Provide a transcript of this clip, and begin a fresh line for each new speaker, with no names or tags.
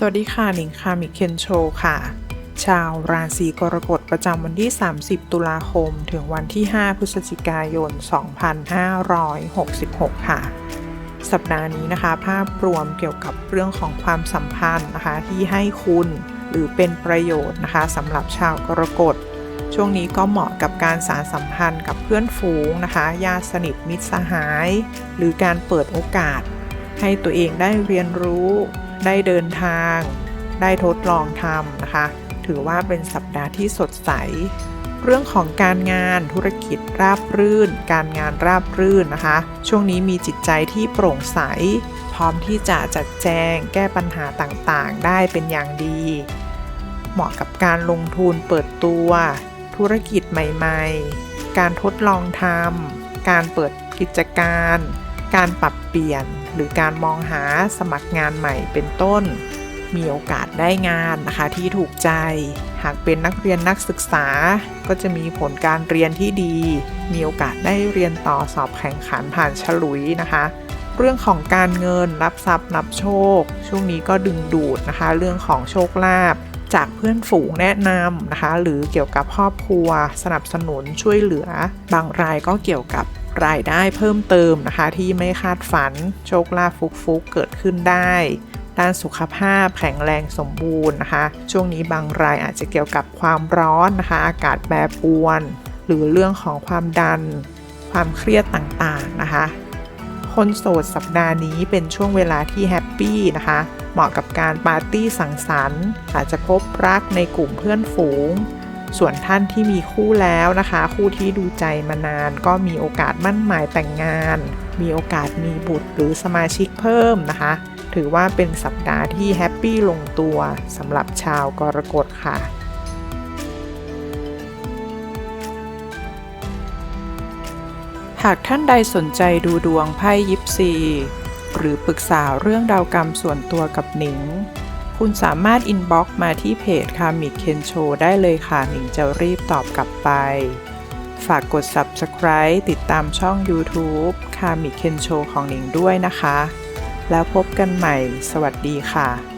สวัสดีค่ะหนิงคามิเคนโชค่ะ ชาวราศีกรกฎประจำวันที่ 30 ตุลาคม ถึงวันที่ 5 พฤศจิกายน 2566 ค่ะ สัปดาห์นี้นะคะ ภาพรวมเกี่ยวกับเรื่องของความสัมพันธ์นะคะ ที่ให้คุณหรือเป็นประโยชน์นะคะสำหรับชาวกรกฎ ช่วงนี้ก็เหมาะกับการสารสัมพันธ์กับเพื่อนฝูงนะคะ ญาติสนิทมิตรสหาย หรือการเปิดโอกาส ให้ตัวเองได้เรียนรู้ ได้เดินทาง ได้ทดลองทำนะคะ ถือว่าเป็นสัปดาห์ที่สดใส เรื่องของการงานธุรกิจราบรื่น การงานราบรื่นนะคะ ช่วงนี้มีจิตใจที่โปร่งใส พร้อมที่จะจัดแจงแก้ปัญหาต่างๆ ได้เป็นอย่างดี เหมาะกับการลงทุนเปิดตัว ธุรกิจใหม่ ๆ การทดลองทำการเปิดกิจการ การปรับเปลี่ยนหรือการมองหาสมัครงานใหม่เป็นต้น มีโอกาสได้งานนะคะที่ถูกใจ หากเป็นนักเรียนนักศึกษา ก็จะมีผลการเรียนที่ดี มีโอกาสได้เรียนต่อสอบแข่งขันผ่านฉลุยนะคะเรื่องของการเงินรับทรัพย์นับโชค ช่วงนี้ก็ดึงดูดนะคะ เรื่องของโชคลาภจากเพื่อนฝูงแนะนำนะคะ หรือเกี่ยวกับครอบครัว สนับสนุนช่วยเหลือบางรายก็เกี่ยวกับ รายได้เพิ่มเติมนะคะ ที่ไม่คาดฝัน โชคลาภฟุกๆเกิดขึ้นได้ด้านสุขภาพแข็งแรงสมบูรณ์นะคะ ช่วงนี้บางรายอาจจะเกี่ยวกับความร้อนนะคะ อากาศแปรปรวน หรือเรื่องของความดัน ความเครียดต่างๆนะคะ คนโสดสัปดาห์นี้เป็นช่วงเวลาที่แฮปปี้นะคะ เหมาะกับการปาร์ตี้สังสรรค์ อาจจะพบรักในกลุ่มเพื่อนฝูง ส่วนท่านที่มีคู่แล้วนะคะ คู่ที่ดูใจมานานก็มีโอกาสมั่นหมายแต่งงาน มีโอกาสมีบุตรหรือสมาชิกเพิ่มนะคะ ถือว่าเป็นสัปดาห์ที่แฮปปี้ลงตัวสำหรับชาวกรกฎค่ะหากท่านใดสนใจดูดวงไพ่ยิปซี หรือปรึกษาเรื่องดาวกรรมส่วนตัวกับหนิง คุณสามารถอินบ็อกซ์มาที่เพจคามิเคนโชได้เลยค่ะหนิงจะรีบตอบกลับไป ฝากกด Subscribe ติดตามช่อง YouTube คามิเคนโชของหนิงด้วยนะคะ แล้วพบกันใหม่ สวัสดีค่ะ